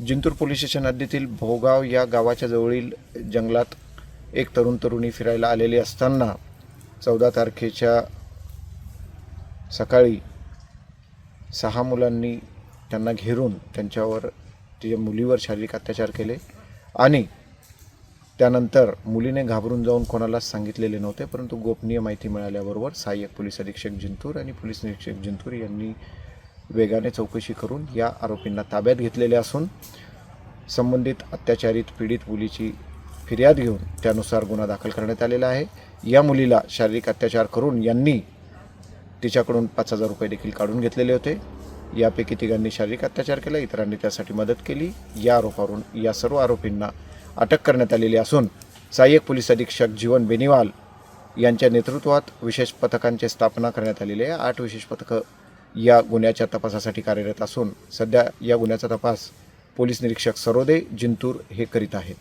Jintur police station हद्दीतील भोगाव या गावाच्या जवळील जंगलात एक तरुण तरुणी फिरायला आलेली असताना चौदा तारखेच्या सकाळी सहा मुलांनी त्यांना घेरून त्यांच्यावर तिच्या मुलीवर शारीरिक अत्याचार केले आणि त्यानंतर मुलीने घाबरून जाऊन कोणालाच सांगितलेले नव्हते परंतु गोपनीय माहिती मिळाल्याबरोबर सहाय्यक पोलीस अधीक्षक जिंतूर आणि पोलीस निरीक्षक जिंतूर यांनी वेगाने चौकशी करून या आरोपींना ताब्यात घेतलेले असून संबंधित अत्याचारित पीडित मुलीची फिर्याद घेऊन त्यानुसार गुन्हा दाखल करण्यात आलेला आहे. या मुलीला शारीरिक अत्याचार करून यांनी तिच्याकडून पाच हजार रुपये देखील काढून घेतलेले होते. यापैकी तिघांनी शारीरिक अत्याचार केला इतरांनी त्यासाठी मदत केली. या आरोपावरून या सर्व आरोपींना अटक करण्यात आलेली असून सहाय्यक पोलीस अधीक्षक जीवन बेनिवाल यांच्या नेतृत्वात विशेष पथकांची स्थापना करण्यात आलेली आहे. आठ विशेष पथकं या गुन्ह्याच्या तपासासाठी कार्यरत असून सध्या या गुन्ह्याचा तपास पोलीस निरीक्षक सरोदे जिंतूर हे करीत आहेत.